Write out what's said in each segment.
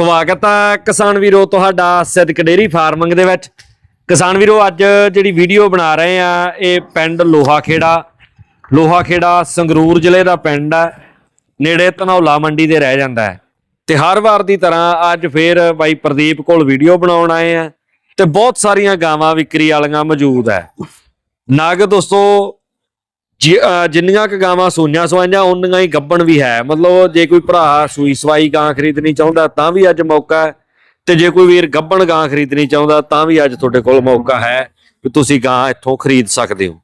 ਸਵਾਗਤ ਹੈ ਕਿਸਾਨ ਵੀਰੋ, ਤੁਹਾਡਾ ਸਿੱਧਕ ਡੇਰੀ ਫਾਰਮਿੰਗ ਦੇ ਵਿੱਚ। ਕਿਸਾਨ ਵੀਰੋ, ਅੱਜ ਜਿਹੜੀ ਵੀਡੀਓ ਬਣਾ ਰਹੇ ਆ, ਇਹ ਪਿੰਡ ਲੋਹਾ ਖੇੜਾ ਲੋਹਾ ਖੇੜਾ ਸੰਗਰੂਰ ਜ਼ਿਲ੍ਹੇ ਦਾ ਪਿੰਡ ਹੈ ਨੇੜੇ ਧਨੌਲਾ ਮੰਡੀ ਦੇ ਰਹਿ ਜਾਂਦਾ ਹੈ। ਤੇ ਹਰ ਵਾਰ ਦੀ ਤਰ੍ਹਾਂ ਅੱਜ ਫੇਰ ਬਾਈ ਪ੍ਰਦੀਪ ਕੋਲ ਵੀਡੀਓ ਬਣਾਉਣ ਆਏ ਆ। ਤੇ ਬਹੁਤ ਸਾਰੀਆਂ ਗਾਵਾਂ ਵਿਕਰੀ ਵਾਲੀਆਂ ਮੌਜੂਦ ਹੈ। ਨਾਗ ਦੋਸਤੋ ਜਿੰਨੀਆਂ ਕ ਗਾਵਾਂ ਸੂਈਆਂ ਸਵਾਈਆਂ ਉਨੀਆਂ ਹੀ ਗੱਬਣ ਵੀ ਹੈ। ਮਤਲਬ ਜੇ ਕੋਈ ਭਰਾ ਸੂਈ ਸਵਾਈ ਗਾਂ ਖਰੀਦਣੀ ਚਾਹੁੰਦਾ, ਤਾਂ ਵੀ ਅੱਜ ਮੌਕਾ ਹੈ। ਤੇ ਜੇ ਕੋਈ ਵੀਰ ਗੱਬਣ ਗਾਂ ਖਰੀਦਣੀ ਚਾਹੁੰਦਾ, ਤਾਂ ਵੀ ਅੱਜ ਤੁਹਾਡੇ ਕੋਲ ਮੌਕਾ ਹੈ ਕਿ ਤੁਸੀਂ ਗਾਂ ਇੱਥੋਂ ਖਰੀਦ ਸਕਦੇ ਹੋ।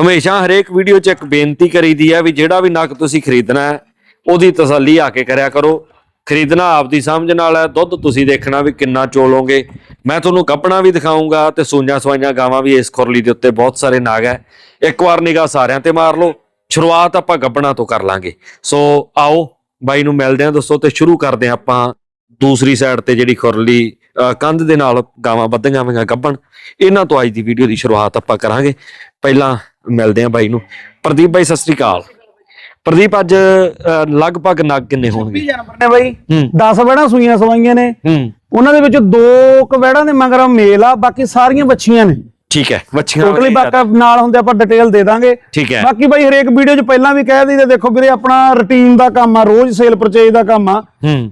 ਹਮੇਸ਼ਾ ਹਰੇਕ ਵੀਡੀਓ 'ਚ ਇੱਕ ਬੇਨਤੀ ਕਰੀਦੀ ਹੈ ਵੀ ਜਿਹੜਾ ਵੀ ਨਗ ਤੁਸੀਂ ਖਰੀਦਣਾ ਹੈ, ਉਹਦੀ ਤਸੱਲੀ ਆ ਕੇ ਕਰਿਆ ਕਰੋ। ਖਰੀਦਣਾ ਆਪਦੀ ਸਮਝ ਨਾਲ ਹੈ, ਦੁੱਧ ਤੁਸੀਂ ਦੇਖਣਾ ਵੀ ਕਿੰਨਾ ਚੋਲੋਗੇ। ਮੈਂ ਤੁਹਾਨੂੰ ਗੱਪਣਾ ਵੀ ਦਿਖਾਉਂਗਾ ਤੇ ਸੂਈਆਂ ਸਵਾਈਆਂ ਗਾਵਾਂ ਵੀ ਇਸ ਖੁਰਲੀ ਦੇ ਉੱਤੇ ਬਹੁਤ ਸਾਰੇ ਨਾਗ ਹੈ। ਇੱਕ ਵਾਰ ਨਿਗਾਹ ਸਾਰਿਆਂ ਤੇ ਮਾਰ ਲਓ। ਸ਼ੁਰੂਆਤ ਆਪਾਂ ਗੱਪਣਾ ਤੋਂ ਕਰ ਲਾਂਗੇ। ਸੋ ਆਓ ਬਾਈ ਨੂੰ ਮਿਲਦੇ ਹਾਂ ਦੋਸਤੋ ਤੇ ਸ਼ੁਰੂ ਕਰਦੇ ਹਾਂ ਆਪਾਂ ਦੂਸਰੀ ਸਾਈਡ ਤੇ ਜਿਹੜੀ ਖੁਰਲੀ ਕੰਧ ਦੇ ਨਾਲ ਗਾਵਾਂ ਵੱਧੀਆਂ ਹੋਈਆਂ ਗੱਬਣ। ਇਹਨਾਂ ਤੋਂ ਅੱਜ ਦੀ ਵੀਡੀਓ ਦੀ ਸ਼ੁਰੂਆਤ ਆਪਾਂ ਕਰਾਂਗੇ। ਪਹਿਲਾਂ ਮਿਲਦੇ ਹਾਂ ਬਾਈ ਨੂੰ। ਪ੍ਰਦੀਪ ਬਾਈ ਸਤਿ ਸ੍ਰੀ ਅਕਾਲ। ਪ੍ਰਦੀਪ ਅੱਜ ਲਗਭਗ ਨਗ ਕਿੰਨੇ ਹੋਣਗੇ? ਜਾਨਵਰ ਨੇ ਬਾਈ। ਹੂੰ। 10 ਵੜਾਂ ਸੂਈਆਂ ਸਵਾਈਆਂ ਨੇ। ਉਹਨਾਂ ਦੇ ਵਿੱਚ ਦੋ ਕੁ ਵੜਾਂ ਦੇ ਮਗਰ ਮੇਲ ਆ ਬਾਕੀ ਸਾਰੀਆਂ ਬੱਚੀਆਂ ਨੇ। ਠੀਕ ਹੈ ਵੱਛੀਆਂ ਟੋਟਲੀ ਬਾਕਾ ਨਾਲ ਹੁੰਦੇ ਆਪਾਂ ਡਿਟੇਲ ਦੇ ਦਾਂਗੇ। ਠੀਕ ਹੈ। ਬਾਕੀ ਬਾਈ ਹਰੇਕ ਵੀਡੀਓ 'ਚ ਪਹਿਲਾਂ ਵੀ ਕਹਿ ਦਈਦਾ ਦੇਖੋ ਵੀਰੇ ਆਪਣਾ ਰੁਟੀਨ ਦਾ ਕੰਮ ਆ ਰੋਜ਼ ਸੇਲ ਪਰਚੇਜ ਦਾ ਕੰਮ ਆ।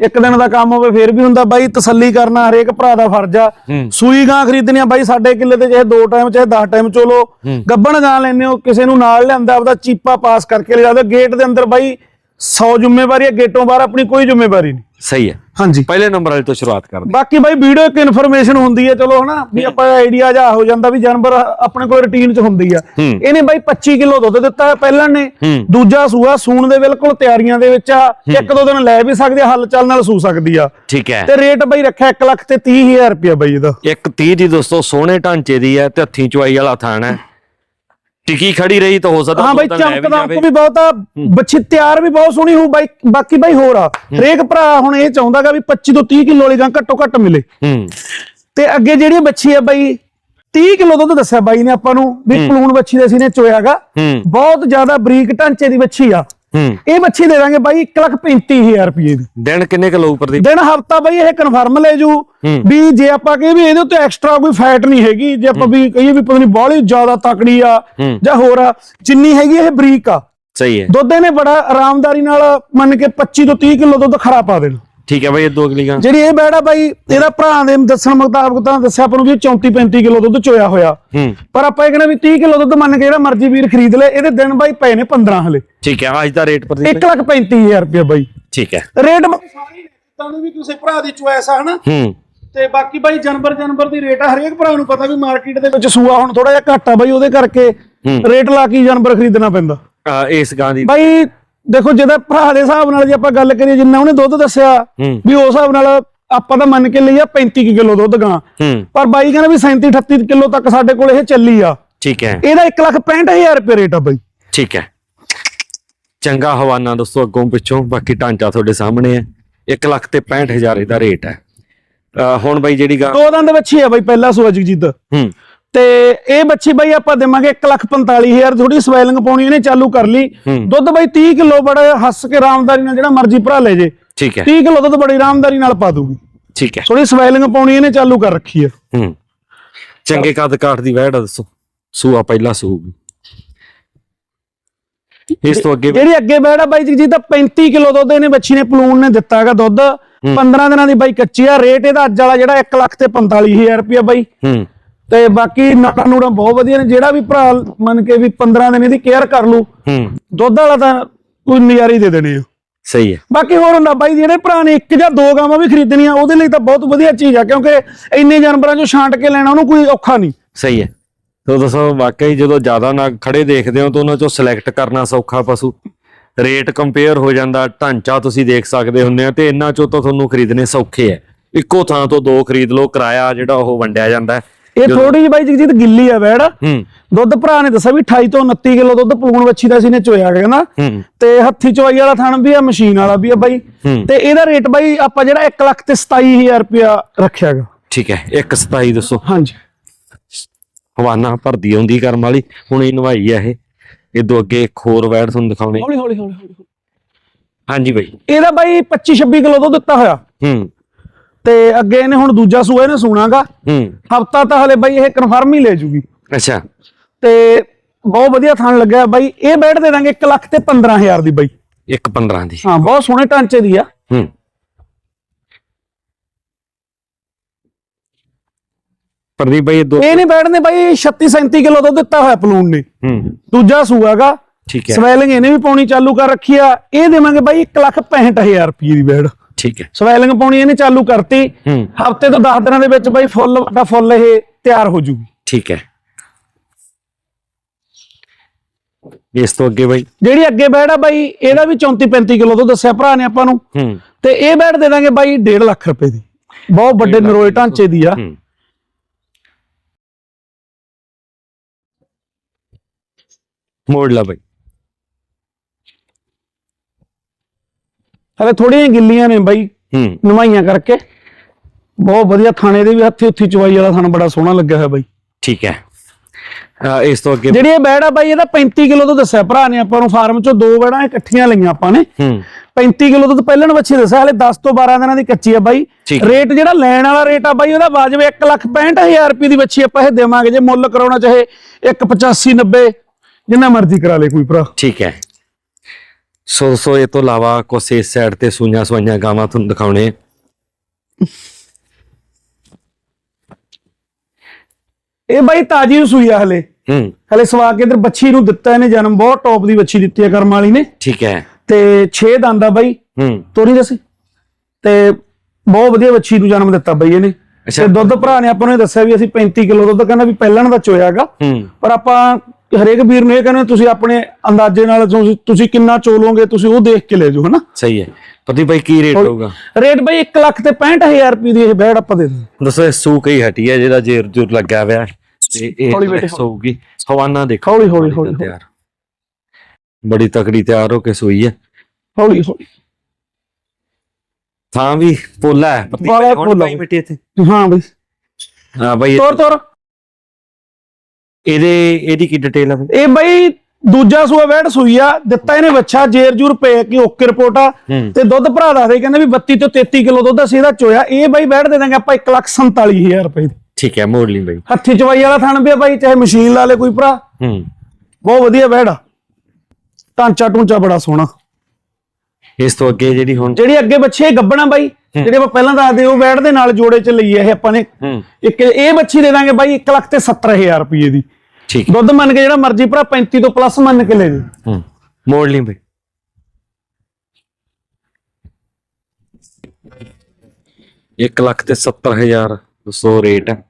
ਇੱਕ ਦਿਨ ਦਾ ਕੰਮ ਹੋਵੇ ਫੇਰ ਵੀ ਹੁੰਦਾ ਬਾਈ ਤਸੱਲੀ ਕਰਨਾ ਹਰੇਕ ਭਰਾ ਦਾ ਫਰਜ਼ ਆ। ਸੂਈ ਗਾਂ ਖਰੀਦਣੀ ਆ ਬਾਈ ਸਾਡੇ ਕਿੱਲੇ ਤੇ ਚਾਹੇ ਦੋ ਟਾਈਮ ਚਾਹੇ 10 ਟਾਈਮ ਚੋਲੋ। ਗੱਬਣ ਗਾਂ ਲੈਣੇ ਹੋ ਕਿਸੇ ਨੂੰ ਨਾਲ ਲਿਆਂਦਾ ਆਪਦਾ ਚੀਪਾ ਪਾਸ ਕਰਕੇ ਲੈ ਜਾਂਦਾ ਗੇਟ ਦੇ ਅੰਦਰ ਬਾਈ 100 ਜ਼ਿੰਮੇਵਾਰੀ ਹੈ ਗੇਟੋਂ ਬਾਹਰ ਆਪਣੀ ਕੋਈ ਜ਼ਿੰਮੇਵਾਰੀ ਨਹੀਂ। ਸਹੀ ਹੈ। ਹਾਂਜੀ। ਪਹਿਲੇ ਨੰਬਰ ਵਾਲੇ ਤੋਂ ਸ਼ੁਰੂਆਤ ਕਰਦੇ ਬਾਕੀ ਬਾਈ ਵੀਡੀਓ ਇੱਕ ਇਨਫੋਰਮੇਸ਼ਨ ਹੁੰਦੀ ਹੈ ਚਲੋ ਹਨਾ ਵੀ ਆਪਾਂ ਆਈਡੀਆ ਜਾ ਹੋ ਜਾਂਦਾ ਵੀ ਜਾਨਵਰ ਆਪਣੇ ਕੋਲ ਰੁਟੀਨ 'ਚ ਹੁੰਦੀ ਆ। ਇਹਨੇ ਬਾਈ 25 ਕਿਲੋ ਦੁੱਧ ਦਿੱਤਾ ਪਹਿਲਾਂ ਨੇ। ਦੂਜਾ ਸੂਆ ਸੂਣ ਦੇ ਬਿਲਕੁਲ ਤਿਆਰੀਆਂ ਦੇ ਵਿੱਚ ਆ। ਇੱਕ ਦੋ ਦਿਨ ਲੈ ਵੀ ਸਕਦੀ ਆ ਹਲਚਲ ਨਾਲ ਸੂ ਸਕਦੀ ਆ। ਠੀਕ ਹੈ। ਤੇ ਰੇਟ ਬਾਈ ਰੱਖਿਆ 1 ਲੱਖ ਤੇ 30000 ਰੁਪਇਆ ਬਾਈ ਇਹਦਾ। ਇੱਕ 30 ਦੀ ਦੋਸਤੋ ਸੋਹਣੇ ਢਾਂਚੇ ਦੀ ਹੈ ਤੇ ਹੱਥੀਂ ਚੁਆਈ ਵਾਲਾ ਥਾਣ ਹੈ। ਟਿਕੀ ਖੜੀ ਰਹੀ ਤਾਂ ਹੋ ਸਕਦਾ ਹਾਂ ਬਾਈ ਚਮਕਦਾ ਜਾਵੇ। ਵੀ ਬਹੁਤ ਆ ਬੱਚੀ ਤਿਆਰ ਵੀ ਬਹੁਤ ਸੋਹਣੀ ਹੋ ਬਾਈ ਬਾਕੀ ਬਾਈ ਹੋਰ ਆ। ਹਰੇਕ ਭਰਾ ਹੁਣ ਇਹ ਚਾਹੁੰਦਾਗਾ ਵੀ 25 ਤੋਂ 30 ਕਿਲੋ ਵਾਲੀ ਗਾਂ ਘੱਟੋ ਘੱਟ ਮਿਲੇ। ਹੂੰ। ਤੇ ਅੱਗੇ ਜਿਹੜੀ ਬੱਚੀ ਆ ਬਾਈ 30 ਕਿਲੋ ਦੁੱਧ ਦੱਸਿਆ ਬਾਈ ਨੇ ਆਪਾਂ ਨੂੰ ਵੀ ਪਲੂਣ ਬੱਚੀ ਦੇ ਸੀ ਨੇ ਚੋਇਆਗਾ। ਬਹੁਤ ਜ਼ਿਆਦਾ ਬਰੀਕ ਢਾਂਚੇ ਦੀ ਬੱਚੀ ਆ। ਇਹ ਬੱਚੀ ਦੇ ਦਾਂਗੇ ਬਾਈ 135000 ਰੁਪਏ ਦੀ। ਦਿਨ ਕਿੰਨੇ ਕਿਲੋ ਪ੍ਰਦੀਪ ਦਿਨ ਹਫਤਾ ਬਾਈ ਇਹ ਕਨਫਰਮ ਲੈ ਜੂ। ਵੀ ਜੇ ਆਪਾਂ ਕਹੇ ਵੀ ਇਹਦੇ ਉੱਤੇ ਐਕਸਟਰਾ ਕੋਈ ਫੈਟ ਨਹੀਂ ਹੈਗੀ ਜੇ ਆਪਾਂ ਵੀ ਕਹੀਏ ਵੀ ਪਤਾ ਨਹੀਂ ਬਾਹਲੀ ਜ਼ਿਆਦਾ ਤਕੜੀ ਆ। ਜਾਂ ਹੋਰ ਆ ਜਿੰਨੀ ਹੈਗੀ ਇਹ ਬਰੀਕ ਆ। ਸਹੀ ਹੈ। ਦੁੱਧ ਇਹਨੇ ਬੜਾ ਆਰਾਮਦਾਰੀ ਨਾਲ ਮੰਨ ਕੇ 25 ਤੋਂ 30 ਕਿਲੋ ਦੁੱਧ ਖਰਾ ਪਾ ਦੇਣਾ। ਠੀਕ ਹੈ ਬਾਈ ਇਹ ਦੋ ਅਗਲੀ ਗਾਂ ਜਿਹੜੀ ਇਹ ਬੈੜ ਬਾਈ ਇਹਦਾ ਭਰਾ ਦੇ ਦੱਸਣ ਮੁਤਾਬਕ ਤਾਂ ਦੱਸਿਆ ਆਪਾਂ ਨੂੰ ਵੀ 34 35 ਕਿਲੋ ਦੁੱਧ ਚੋਇਆ ਹੋਇਆ। ਹੂੰ। ਪਰ ਆਪਾਂ ਇਹ ਕਹਿੰਦੇ ਵੀ 30 ਕਿਲੋ ਦੁੱਧ ਮੰਨ ਕੇ ਜਿਹੜਾ ਮਰਜ਼ੀ ਵੀਰ ਖਰੀਦ ਲੇ ਇਹਦੇ ਦਿਨ ਬਾਈ ਪਏ ਨੇ 15 ਹਲੇ। ਠੀਕ ਹੈ ਅੱਜ ਦਾ ਰੇਟ ਪ੍ਰਦੀਪ 1 ਲੱਖ 35000 ਰੁਪਏ ਬਾਈ। ਠੀਕ ਹੈ। ਰੇਟ ਸਾਰੀ ਤੁਹਾਨੂੰ ਵੀ ਕਿਸੇ ਭਰਾ ਦੀ ਚੁਆਇਸ ਆ ਹਨਾ? ਹੂੰ। ਤੇ ਬਾਕੀ ਬਾਈ ਜਨਵਰ ਜਨਵਰ ਦੀ ਰੇਟ ਆ ਹਰੇਕ ਭਰਾ ਨੂੰ ਪਤਾ ਵੀ ਮਾਰਕੀਟ ਦੇ ਵਿੱਚ ਸੂਆ ਹੁਣ ਥੋੜਾ ਜਿਹਾ ਘੱਟ ਆ ਬਾਈ ਉਹਦੇ ਕਰਕੇ। ਰੇਟ ਲਾ ਕੇ ਜਾਨਵਰ ਖਰੀਦਣਾ ਪੈਂਦਾ। ਇਸ ਗਾਂ ਦੀ ਬਾਈ ਦੇਖੋ ਜਿਹਦਾ ਭਰਾ ਦੇ ਹਿਸਾਬ ਨਾਲ ਜੇ ਆਪਾਂ ਗੱਲ ਕਰੀਏ ਜਿੰਨਾ ਉਹਨੇ ਦੁੱਧ ਦੱਸਿਆ ਵੀ ਉਸ ਹਿਸਾਬ ਨਾਲ ਆਪਾਂ ਤਾਂ ਮੰਨ ਕੇ ਲਈਆ 35 ਕੁ ਕਿਲੋ ਦੁੱਧ ਗਾਂ। ਪਰ ਬਾਈ ਕਹਿੰਦਾ ਵੀ 37 38 ਕਿਲੋ ਤੱਕ ਸਾਡੇ ਕੋਲ ਇਹ ਚੱਲੀ ਆ। ਠੀਕ ਹੈ। ਇਹਦਾ 1 ਲੱਖ 65000 ਰੁਪਏ ਰੇਟ ਆ ਬਾਈ। ਠੀਕ ਹੈ। ਚੰਗਾ ਹਵਾਨਾ ਦੋਸਤੋ ਅੱਗੋਂ ਪਿੱਛੋਂ ਬਾਕੀ ਢਾਂਚਾ ਤੁਹਾਡੇ ਸਾਹਮਣੇ ਹੈ। 1 ਲੱਖ ਤੇ 65000 ਇਹਦਾ ਰੇਟ ਹੈ। ਹੁਣ ਬਾਈ ਜਿਹੜੀ ਗਾਂ ਦੋ ਦੰਦ ਬੱਚੀ ਆ ਬਾਈ ਪਹਿਲਾ ਸੂਆ ਜਗਜੀਤ ਹੂੰ। ਤੇ ਇਹ ਬੱਚੀ ਬਾਈ ਆਪਾਂ ਦੇਵਾਂਗੇ 1 ਲੱਖ 45000 ਥੋੜੀ ਸਵੈਲਿੰਗ ਪਾਉਣੀ ਇਹਨੇ ਚਾਲੂ ਕਰ ਲਈ। ਹੂੰ। ਦੁੱਧ ਬਾਈ 30 ਕਿਲੋ ਬੜਾ ਹੱਸ ਕੇ ਆਰਾਮਦਾਰੀ ਨਾਲ ਜਿਹੜਾ ਮਰਜ਼ੀ ਭਰਾ ਲੈ ਜੇ। ਠੀਕ ਹੈ। 30 ਕਿਲੋ ਦੁੱਧ ਬੜੀ ਆਰਾਮਦਾਰੀ ਨਾਲ ਪਾ ਦੂਗੀ। ਠੀਕ ਹੈ। ਥੋੜੀ ਸਵੈਲਿੰਗ ਪਾਉਣੀ ਇਹਨੇ ਚਾਲੂ ਕਰ ਰੱਖੀ ਆ ਹੂੰ। ਚੰਗੇ ਕੱਦ ਕਾਠ ਦੀ ਵਹਿੜ ਦੱਸੋ। ਸੂਆ ਪਹਿਲਾ ਸੂਗੀ ਇਸ ਤੋਂ ਅੱਗੇ ਜਿਹੜੀ ਅੱਗੇ ਬੈੜਾ ਬਾਈ ਜੀ ਤਾਂ 35 ਕਿਲੋ ਦੁੱਧ ਇਹਨੇ ਬੱਚੀ ਨੇ ਪਲੂਨ ਨੇ ਦਿੱਤਾ ਹੈਗਾ ਦੁੱਧ। 15 ਦਿਨਾਂ ਦੀ ਬਾਈ ਕੱਚੀ ਆ। ਰੇਟ ਇਹਦਾ ਅੱਜ ਵਾਲਾ ਜਿਹੜਾ 1 ਲੱਖ ਤੇ 45000 ਰੁਪਇਆ ਬਾਈ। ਹੂੰ। ਤੇ ਬਾਕੀ ਨਾੜਾ ਨੂੜਾ ਬਹੁਤ ਵਧੀਆ ਨੇ। ਜਿਹੜਾ ਵੀ ਭਰਾ ਮੰਨ ਕੇ ਵੀ 15 ਦਿਨ ਇਹਦੀ ਕੇਅਰ ਕਰ ਲੂ ਹੂੰ। ਦੁੱਧ ਵਾਲਾ ਤਾਂ ਕੋਈ ਨਜ਼ਾਰੇ ਹੀ ਦੇ ਦੇਣੇ ਆ। ਸਹੀ ਹੈ। ਬਾਕੀ ਹੋਰ ਹੁੰਦਾ ਬਾਈ ਜਿਹੜੇ ਭਰਾ ਨੇ ਇੱਕ ਜਾਂ ਦੋ ਗਾਵਾਂ ਵੀ ਖਰੀਦਣੀਆਂ ਉਹਦੇ ਲਈ ਤਾਂ ਬਹੁਤ ਵਧੀਆ ਚੀਜ਼ ਆ ਕਿਉਂਕਿ ਇੰਨੇ ਜਾਨਵਰਾਂ ਚੋਂ ਛਾਂਟ ਕੇ ਲੈਣਾ ਉਹਨੂੰ ਕੋਈ ਔਖਾ ਨਹੀਂ। ਸਹੀ ਹੈ। ਤੋ ਦੱਸੋ ਵਾਕਈ ਜਦੋਂ ਜ਼ਿਆਦਾ ਨਾ ਖੜੇ ਦੇਖਦੇ ਹੋ ਤਾਂ ਉਹਨਾਂ ਚੋਂ ਸਿਲੈਕਟ ਕਰਨਾ ਸੌਖਾ ਪਸ਼ੂ। ਰੇਟ ਕੰਪੇਅਰ ਹੋ ਜਾਂਦਾ ਢਾਂਚਾ ਤੁਸੀਂ ਦੇਖ ਸਕਦੇ ਹੁੰਦੇ ਆ ਤੇ ਇੰਨਾ ਚੋਂ ਤਾਂ ਤੁਹਾਨੂੰ ਖਰੀਦਣੇ ਸੌਖੇ ਹੈ। ਇੱਕੋ ਥਾਂ ਤੋਂ ਦੋ ਖਰੀਦ ਲਓ ਕਿਰਾਇਆ ਜਿਹੜਾ ਉਹ ਵੰਡਿਆ ਜਾਂਦਾ ਇਹ ਥੋੜੀ ਜਿਹੀ ਬਾਈ ਜਗਜੀਤ ਗਿੱਲੀ ਆ ਬੈੜ ਦੁੱਧ ਭਰਾ ਨੇ ਦੱਸਿਆ ਵੀ 28 ਤੋਂ 29 ਕਿਲੋ ਦੁੱਧ ਪਲੂਣ ਵੱਛੀ ਦਾ ਸੀ ਨੇ ਚੋਇਆ ਕਹਿੰਦਾ ਤੇ ਹੱਥੀ ਚੋਈ ਵਾਲਾ ਥਣ ਵੀ ਆ ਮਸ਼ੀਨ ਵਾਲਾ ਵੀ ਆ ਬਾਈ। ਤੇ ਇਹਦਾ ਰੇਟ ਬਾਈ ਆਪਾਂ ਜਿਹੜਾ 1 ਲੱਖ ਤੇ 27000 ਰੁਪਇਆ ਰੱਖਿਆਗਾ ਠੀਕ ਹੈ 127 ਦੱਸੋ। ਹਾਂਜੀ। ਹਵਾਨਾ ਭਰਦੀ ਆਉਂਦੀ ਕਰਮ ਵਾਲੀ ਹੁਣ ਇਹ ਨਵਾਈ ਆ ਇਹ। ਇਦੋਂ ਅੱਗੇ ਇੱਕ ਹੋਰ ਵੈੜ ਤੁਹਾਨੂੰ ਦਿਖਾਉਣੇ। ਹੌਲੀ ਹੌਲੀ ਹੌਲੀ ਹਾਂਜੀ ਬਾਈ। ਇਹਦਾ ਬਾਈ 25 26 ਕਿਲੋ ਦੁੱਧ ਦਿੱਤਾ ਹੋਇਆ। ਹੂੰ। ਤੇ ਅੱਗੇ ਇਹਨੇ ਹੁਣ ਦੂਜਾ ਸੂਆ ਇਹਨੇ ਸੁਣਾਗਾ। ਹੂੰ। ਹਫਤਾ ਤਾਂ ਹਲੇ ਬਾਈ ਇਹ ਕਨਫਰਮ ਹੀ ਲੈ ਜੂਗੀ। ਅੱਛਾ। ਤੇ ਬਹੁਤ ਵਧੀਆ ਥਣ ਲੱਗਿਆ ਬਾਈ ਇਹ ਬੈਠ ਦੇ ਦਾਂਗੇ 1 ਲੱਖ ਤੇ 15000 ਦੀ ਬਾਈ। ਇੱਕ 15 ਦੀ। ਹਾਂ ਬਹੁਤ ਸੋਹਣੇ ਢਾਂਚੇ ਦੀ ਆ। ਹੂੰ। ਪ੍ਰਦੀਪ ਇਹ ਦੋ ਇਹ ਨਹੀਂ ਬੈਠਦੇ ਬਾਈ 36 37 ਕਿਲੋ ਦੁੱਧ ਦਿੱਤਾ ਹੋਇਆ ਪਲੂਨ ਨੇ। ਹੂੰ। ਦੂਜਾ ਸੂਆਗਾ। ਠੀਕ ਹੈ। ਸਵੈਲਿੰਗ ਇਹਨੇ ਵੀ ਪਾਉਣੀ ਚਾਲੂ ਕਰ ਰੱਖੀ ਆ। ਇਹ ਦੇਵਾਂਗੇ ਬਾਈ 1 ਲੱਖ 65000 ਰੁਪਏ ਦੀ ਬੈੜ ਠੀਕ ਹੈ। ਸਵੈਲਿੰਗ ਪਾਉਣੀ ਇਹਨੇ ਚਾਲੂ ਕਰਤੀ। ਹਫ਼ਤੇ ਤੋਂ 10 ਦਿਨਾਂ ਦੇ ਵਿੱਚ ਬਾਈ ਫੁੱਲ ਦਾ ਫੁੱਲ ਇਹ ਤਿਆਰ ਹੋ ਜੂਗੀ। ਠੀਕ ਹੈ। ਇਸ ਤੋਂ ਅੱਗੇ ਬਾਈ। ਜਿਹੜੀ ਅੱਗੇ ਬੈੜ ਆ ਬਾਈ ਇਹਦਾ ਵੀ 34 35 ਕਿਲੋ ਤੋਂ ਦੱਸਿਆ ਭਰਾ ਨੇ ਆਪਾਂ ਨੂੰ। ਤੇ ਇਹ ਬੈੜ ਦੇ ਦਾਂਗੇ ਬਾਈ 1.5 ਲੱਖ ਰੁਪਏ ਦੀ। ਬਹੁਤ ਵੱਡੇ ਨਰੋਏ ਢਾਂਚੇ ਦੀ ਆ। ਮੋੜ ਲਾ ਬਾਈ। ਹਲੇ ਥੋੜੀਆਂ ਗਿੱਲੀਆਂ ਨੇ ਬਾਈ ਹੂੰ। ਨਵਾਈਆਂ ਕਰਕੇ। ਬਹੁਤ ਵਧੀਆ ਥਾਣੇ ਦੇ ਵੀ ਹੱਥੀ ਉੱਥੀ ਚਵਾਈ ਵਾਲਾ ਥਾਣਾ ਬੜਾ ਸੋਹਣਾ ਲੱਗਿਆ ਹੋਇਆ ਬਾਈ। ਠੀਕ ਹੈ। ਇਸ ਤੋਂ ਅੱਗੇ ਜਿਹੜੀ ਇਹ ਬੈੜ ਆ ਬਾਈ ਇਹਦਾ 35 ਕਿਲੋ ਤੋਂ ਦੱਸਿਆ ਭਰਾ ਨੇ ਆਪਾਂ ਨੂੰ ਫਾਰਮ ਚੋਂ ਦੋ ਬੈੜਾਂ ਇਕੱਠੀਆਂ ਲਈਆਂ ਆਪਾਂ ਨੇ। ਹੂੰ। 35 ਕਿਲੋ ਤੋਂ ਪਹਿਲਣ ਵੱਛੀ ਦੱਸਿਆ ਹਲੇ 10 ਤੋਂ 12 ਦਿਨਾਂ ਦੀ ਕੱਚੀ ਆ ਬਾਈ। ਰੇਟ ਜਿਹੜਾ ਲੈਣ ਵਾਲਾ ਰੇਟ ਆ ਬਾਈ ਉਹਦਾ ਵਾਜਬ 1 ਲੱਖ 65000 ਰੁਪਏ ਦੀ ਵੱਛੀ ਆਪਾਂ ਇਹ ਦੇਵਾਂਗੇ। ਜੇ ਮੁੱਲ ਕਰਾਉਣਾ ਚਾਹੇ 185 90 ਜਿੰਨਾ ਮਰਜ਼ੀ ਕਰਾ ਲੇ ਕੋਈ ਭਰਾ। ਠੀਕ ਹੈ। ਸੋ ਸੋ ਇਹ ਤੋਂ ਇਲਾਵਾ ਕੁਛ ਇਸ ਸਾਈਡ ਤੇ ਸੂਈਆਂ ਸਵਾਈਆਂ ਗਾਵਾਂ ਤੁਹਾਨੂੰ ਦਿਖਾਉਣੇ। ਇਹ ਬਾਈ ਤਾਜੀ ਸੂਈ ਆ ਹਲੇ। ਹੂੰ। ਹਲੇ ਸਵਾ ਕੇ ਇਧਰ ਬੱਚੀ ਨੂੰ ਦਿੱਤਾ ਇਹਨੇ ਜਨਮ ਬਹੁਤ ਟੌਪ ਦੀ ਬੱਚੀ ਦਿੱਤੀ ਆ ਕਰਮ ਵਾਲੀ ਨੇ। ਠੀਕ ਹੈ। ਤੇ 6 ਦੰਦ ਆ ਬਾਈ। ਹੂੰ। ਤੋਰੀ ਦੱਸੀ? ਤੇ ਬਹੁਤ ਵਧੀਆ ਬੱਚੀ ਨੂੰ ਜਨਮ ਦਿੱਤਾ ਬਈ ਇਹਨੇ। ਤੇ ਦੁੱਧ ਭਰਾ ਨੇ ਆਪਾਂ ਨੂੰ ਇਹ ਦੱਸਿਆ ਵੀ ਅਸੀਂ 35 ਕਿਲੋ ਦੁੱਧ ਕਹਿੰਦਾ ਵੀ ਪਹਿਲਾਂ ਦਾ ਚੋਇਆਗਾ। ਹੂੰ। ਪਰ ਆਪਾਂ ਹਰੇਕ ਵੀਰ ਨੂੰ ਇਹ ਕਹਿੰਦੇ ਤੁਸੀਂ ਆਪਣੇ ਅੰਦਾਜ਼ੇ ਨਾਲ ਤੁਸੀਂ- ਤੁਸੀਂ ਕਿੰਨਾ ਚੋਲੋਗੇ ਤੁਸੀਂ ਉਹ ਦੇਖ ਕੇ ਲੈ ਜਾਓ ਹਨਾ? ਸਹੀ ਹੈ। ਪ੍ਰਦੀਪ ਭਾਈ ਕੀ ਰੇਟ ਹੋਊਗਾ? ਰੇਟ ਬਈ 1 ਲੱਖ ਤੇ 65000 ਰੁਪਏ ਦੀ ਇਹ ਬੈੜ ਆਪਾਂ ਦੇ ਦਿੰਦੇ। ਦੱਸੋ ਇਹ ਸੂ ਕਈ ਹਟੀ ਹੈ ਜਿਹਦਾ ਜੇਰ ਜੁਰ ਲੱਗਾ ਹੋਇਆ। ਹੈ ਤੇ ਇਹ ਹੌਲੀ ਬੈਠੇ, ਸੂਗੀ ਹਵਾਨਾ ਦੇਖੋ। ਹੌਲੀ ਹੌਲੀ ਹੌਲੀ ਤਿਆਰ। ਬੜੀ ਤਕੜੀ ਤਿਆਰ ਹੋ ਕੇ ਸੋਈ ਹੈ। ਹੌਲੀ ਹੌਲੀ। ਥਾਂ ਵੀ ਪੋਲਾ ਹੈ। ਬਾਲਾ ਭਾਈ ਹੁਣ ਪੋਲਾ। ਪਾਈ ਮਿੱਟੀ ਇੱਥੇ? ਹਾਂ ਬਈ। ਹਾਂ ਭਾਈ ਤੋਰ ਤੋਰ। ਇਹਦੇ ਇਹਦੀ ਕੀ ਡਿਟੇਲ ਹੈ ਬਈ? ਇਹ ਬਈ ਦੂਜਾ ਸੂਆ ਬੈੜ ਸੂਈ ਆ ਦਿੱਤਾ ਇਹਨੇ ਬੱਚਾ ਜੇਰ ਜੂਰ ਪੇ ਕਿ ਓਕੇ ਰਿਪੋਰਟ ਆ। ਹੂੰ। ਤੇ ਦੁੱਧ ਭਰਾ ਦੱਸਦੇ ਕਹਿੰਦੇ ਵੀ 32 ਤੋਂ 33 ਕਿਲੋ ਦੁੱਧ ਅਸੀਂ ਇਹਦਾ ਚੋਇਆ। ਇਹ ਬਾਈ ਬੈਠ ਦੇ ਦਾਂਗੇ ਆਪਾਂ 1 ਲੱਖ 47000 ਰੁਪਏ ਦੀ। ਠੀਕ ਹੈ ਮੋੜ ਲਈ ਹੱਥੀ ਚਵਾਈ ਵਾਲਾ ਥਣ ਪਿਆ ਬਾਈ ਚਾਹੇ ਮਸ਼ੀਨ ਲਾ ਲੇ ਕੋਈ ਭਰਾ। ਹੂੰ। ਬਹੁਤ ਵਧੀਆ ਬੈੜ ਆ। ਢਾਂਚਾ ਟੂੰਚਾ ਬੜਾ ਸੋਹਣਾ। ਇਸ ਤੋਂ ਅੱਗੇ ਜਿਹੜੀ ਹੁਣ ਜਿਹੜੀ ਅੱਗੇ ਬੱਚੇ ਗੱਬਣਾ ਬਾਈ ਜਿਹੜੇ ਆਪਾਂ ਪਹਿਲਾਂ ਦੱਸਦੇ ਉਹ ਬੈੜ ਦੇ ਨਾਲ ਜੋੜੇ ਚ ਲਈ ਇਹ ਆਪਾਂ ਨੇ। ਇੱਕ ਇਹ ਬੱਚੀ ਦੇ ਦਾਂਗੇ ਬਾਈ 1 ਲੱਖ ਤੇ 70000 ਰੁਪਏ ਦੀ। ਠੀਕ। ਦੁੱਧ ਮੰਨ ਕੇ ਜਿਹੜਾ ਮਰਜ਼ੀ ਭਰਾ 35 ਤੋਂ ਪਲੱਸ ਮੰਨ ਕੇ ਲੈ ਜੀ ਹੂੰ। ਮੋੜ ਲਈ ਭਾਈ ਇੱਕ ਲੱਖ ਤੇ 70000 ਸੌ ਰੇਟ ਹੈ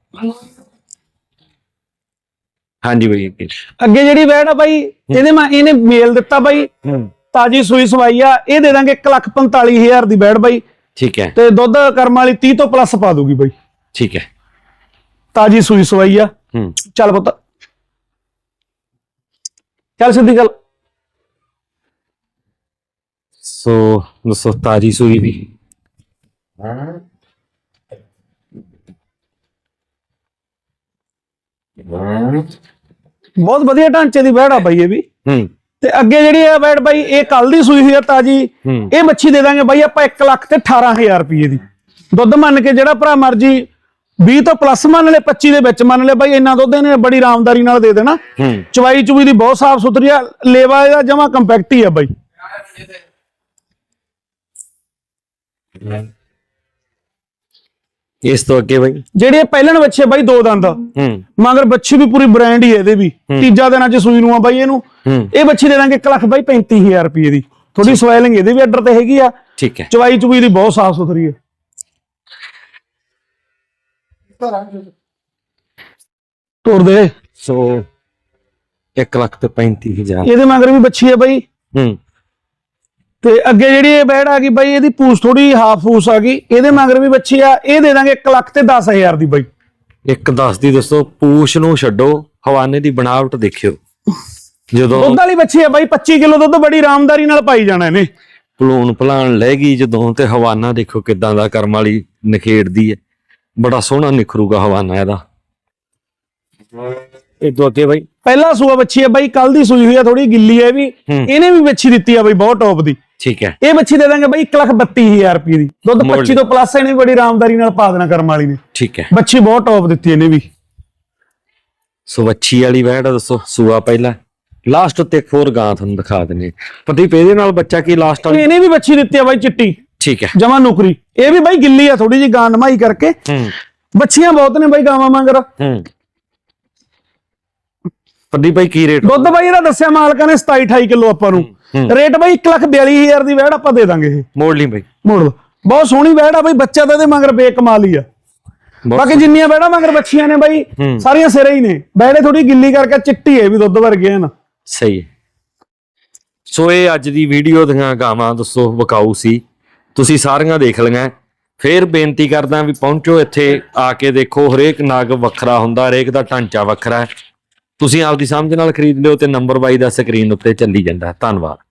ਹਾਂਜੀ ਭਾਈ ਅੱਗੇ। ਅੱਗੇ ਜਿਹੜੀ ਬੈੜ ਆ ਬਾਈ ਇਹਦੇ ਮੈਂ ਇਹਨੇ ਮੇਲ ਦਿੱਤਾ ਬਾਈ। ਤਾਜੀ ਸੂਈ ਸਵਾਈ ਆ ਇਹ ਦੇ ਦਾਂਗੇ 1 ਲੱਖ 45000 ਦੀ ਬੈੜ ਬਾਈ। ਠੀਕ ਹੈ। ਤੇ ਦੁੱਧ ਕਰਮ ਵਾਲੀ 30 ਤੋਂ ਪਲੱਸ ਪਾ ਦੂਗੀ ਬਾਈ। ਠੀਕ ਹੈ। ਤਾਜੀ ਸੂਈ ਸਵਾਈ ਆ। ਹੂੰ। ਚੱਲ ਪੁੱਤ। ਚੱਲ ਸਿੱਧੀ ਗੱਲ। ਸੋ ਦੋਸਤੋ ਤਾਜੀ ਸੂਈ ਵੀ। ਬਹੁਤ ਵਧੀਆ ਢਾਂਚੇ ਦੀ ਆ ਬਾਈ ਇਹ ਵੀ। ਹੂੰ। ਤੇ ਅੱਗੇ ਜਿਹੜੀ ਆ ਬੈੜ ਬਾਈ ਇਹ ਕੱਲ ਦੀ ਸੂਈ ਹੋਈ ਆ ਤਾਜੀ ਇਹ ਮੱਛੀ ਦੇ ਦਾਂਗੇ ਬਾਈ ਆਪਾਂ 1 ਲੱਖ ਤੇ 18000 ਰੁਪਏ ਦੀ। ਦੁੱਧ ਮੰਨ ਕੇ ਜਿਹੜਾ ਭਰਾ ਮਰਜ਼ੀ 20 ਤੋਂ ਪਲੱਸ ਮੰਨ ਲੈ 25 ਦੇ ਵਿੱਚ ਮੰਨ ਲੈ ਬਾਈ ਇੰਨਾ ਦੁੱਧ ਇਹਨੇ ਬੜੀ ਆਰਾਮਦਾਰੀ ਨਾਲ ਦੇ ਦੇਣਾ। ਚਵਾਈ ਚੁਵੀ ਦੀ ਬਹੁਤ ਸਾਫ਼ ਸੁਥਰੀ ਆ ਲੇਵਾ ਇਹਦਾ ਜਮਾ ਕੰਪੈਕਟ ਹੀ ਆ ਬਾਈ। ਇਸ ਤੋਂ ਅੱਗੇ ਭਾਈ ਜਿਹੜੇ ਪਹਿਲਣ ਬੱਚੇ ਬਾਈ ਦੋ ਦੰਦ। ਹੂੰ। ਮਗਰ ਬੱਚੀ ਵੀ ਪੂਰੀ ਬ੍ਰਾਂਡ ਹੀ ਹੈ ਇਹਦੇ ਵੀ। ਤੀਜਾ ਦਿਨਾਂ ਚ ਸੂਈ ਨੂੰ ਆ ਬਾਈ ਇਹਨੂੰ। ਇਹ ਬੱਚੀ ਦੇ ਦਾਂਗੇ 1 ਲੱਖ ਬਾਈ 35000 ਰੁਪਏ ਦੀ। ਥੋੜੀ ਸਵਾਇਲਿੰਗ ਇਹਦੇ ਵੀ ਆਰਡਰ ਤੇ ਹੈਗੀ ਆ। ਠੀਕ ਹੈ। ਚਵਾਈ ਚੁਵੀ ਦੀ ਬਹੁਤ ਸਾਫ਼ ਸੁਥਰੀ ਹੈ। ਤੋਰ ਦੇ ਸੋ 1 ਲੱਖ ਤੇ 35000 ਇਹਦੇ ਮਗਰ ਵੀ ਬੱਚੀ ਹੈ ਬਾਈ। ਹੂੰ। ਤੇ ਅੱਗੇ ਜਿਹੜੀ ਇਹ ਬੈੜ ਆ ਗਈ ਬਾਈ ਇਹਦੀ ਪੂਛ ਥੋੜੀ ਹਾਫ ਫੂਸ ਆ ਗਈ। ਇਹਦੇ ਮਗਰ ਵੀ ਬੱਚੀ ਆ ਇਹ ਦੇ ਦਾਂਗੇ 1 ਲੱਖ ਤੇ 10000 ਦੀ ਬਾਈ। ਇੱਕ ਦੱਸ ਦੀ ਦੋਸਤੋ ਪੂਛ ਨੂੰ ਛੱਡੋ ਹਵਾਨੇ ਦੀ ਬਣਾਵਟ ਦੇਖਿਓ। ਜਦੋਂ ਦੁੱਧ ਵਾਲੀ ਬੱਚੀ ਆ ਬਾਈ 25 ਕਿਲੋ ਦੁੱਧ ਬੜੀ ਆਰਾਮਦਾਰੀ ਨਾਲ ਪਾਈ ਜਾਣਾ ਇਹਨੇ। ਪਲੂਣ ਭਲਾਣ ਲੈ ਗਈ ਜਦੋਂ ਤੇ ਹਵਾਨਾ ਦੇਖੋ ਕਿਦਾਂ ਦਾ ਕਰਮ ਵਾਲੀ ਨਖੇੜਦੀ ਹੈ। ਬੜਾ ਸੋਹਣਾ ਨਿਖਰੂਗਾ ਹਵਾਨਾ ਇਹਦਾ। ਇਹ ਤੋਂ ਅੱਗੇ ਬਾਈ। ਪਹਿਲਾ ਸੂਆ ਬੱਚੀ ਹੈ ਬਾਈ ਕੱਲ ਦੀ ਸੂਈ ਹੋਈ ਹੈ ਥੋੜੀ ਗਿੱਲੀ ਹੈ ਵੀ। ਹੂੰ। ਇਹਨੇ ਵੀ ਬੱਚੀ ਦਿੱਤੀ ਆ ਬਾਈ ਬਹੁਤ ਟੌਪ ਦੀ। ਠੀਕ ਹੈ। ਇਹ ਬੱਚੀ ਦੇ ਦਾਂਗੇ ਬਾਈ 132000 ਰੁਪਏ ਦੀ। ਦੁੱਧ ਮੁੱਲ। 25 ਤੋਂ ਪਲੱਸ ਇਹਨੇ ਬੜੀ ਆਰਾਮਦਾਰੀ ਨਾਲ ਪਾ ਦੇਣਾ ਕਰਮ ਵਾਲੀ ਨੇ। ਠੀਕ ਹੈ। ਬੱਚੀ ਬਹੁਤ ਟੌਪ ਦਿੱਤੀ ਇਹਨੇ ਵੀ। ਸੋ ਵੱਛੀ ਵਾਲੀ ਵੈੜ ਦੱਸੋ ਸੂਆ ਪਹਿਲਾ। ਲਾਸਟ ਉੱਤੇ ਹੋਰ ਗਾਂ ਤੁਹਾਨੂੰ ਦਿਖਾ ਦਿੰਨੇ ਪ੍ਰਦੀਪ ਇਹਦੇ ਨਾਲ ਬੱਚਾ ਕੀ ਲਾਸਟ ਵਾਲੀ? ਇਹਨੇ ਵੀ ਬੱਚੀ ਦਿੱਤੀ ਆ ਬਾਈ ਚਿੱਟੀ। ਠੀਕ ਹੈ। ਜਮਾ ਨੁਕਰੀ। ਇਹ ਵੀ ਬਾਈ ਗਿੱਲੀ ਆ ਥੋੜੀ ਜੀ ਗਾਂ ਨਮਾਈ ਕਰਕੇ। ਹੂੰ। ਬੱਚੀਆਂ ਬਹੁਤ ਨੇ ਬਾਈ ਗਾਵਾਂ ਮੰਗਰ ਹੂੰ। ਪ੍ਰਦੀਪ ਭਾਈ ਕੀ ਰੇਟ ਦੁੱਧ ਬਾਈ ਇਹਦਾ ਦੱਸਿਆ ਮਾਲਕਾਂ ਨੇ 27 28 ਕਿਲੋ ਆਪਾਂ ਨੂੰ। ਰੇਟ ਬਾਈ 142000 ਦੀ ਵੈੜ ਆਪਾਂ ਦੇ ਦਾਂਗੇ ਇਹ। ਮੋੜ ਲਈ ਭਾਈ ਮੋੜ ਬਹੁਤ ਸੋਹਣੀ ਵੈੜ ਆ ਬਾਈ ਬੱਚਾ ਤਾਂ ਇਹਦੇ ਮਗਰ ਬੇਕਮਾਲ ਹੀ ਆ। ਬਾਕੀ ਜਿੰਨੀਆਂ ਵੈੜਾਂ ਮਗਰ ਬੱਚੀਆਂ ਨੇ ਬਾਈ। ਸਾਰੀਆਂ ਸਿਰੇ ਹੀ ਨੇ। ਵੈੜੇ ਥੋੜੀ ਗਿੱਲੀ ਕਰਕੇ ਚਿੱਟੀ ਹੈ ਵੀ ਦੁੱਧ ਵਰਗੇ ਹਨ ਸਹੀ ਹੈ। ਸੋ ਇਹ ਅੱਜ ਦੀ ਵੀਡੀਓ ਦੀਆਂ ਗਾਵਾਂ ਦੱਸੋ ਵਿਕਾਊ ਸੀ। ਤੁਸੀਂ ਸਾਰੀਆਂ ਦੇਖ ਲਈਆਂ। ਫੇਰ ਬੇਨਤੀ ਕਰਦਾ ਵੀ ਪਹੁੰਚੋ ਇੱਥੇ ਆ ਕੇ ਦੇਖੋ। ਹਰੇਕ ਨਗ ਵੱਖਰਾ ਹੁੰਦਾ ਹਰੇਕ ਦਾ ਢਾਂਚਾ ਵੱਖਰਾ ਹੈ। ਤੁਸੀਂ ਆਪਦੀ ਸਮਝ ਨਾਲ ਖਰੀਦ ਲਿਓ ਤੇ ਨੰਬਰ ਬਾਈ ਦਾ ਸਕਰੀਨ ਉੱਤੇ ਚੱਲੀ ਜਾਂਦਾ। ਧੰਨਵਾਦ।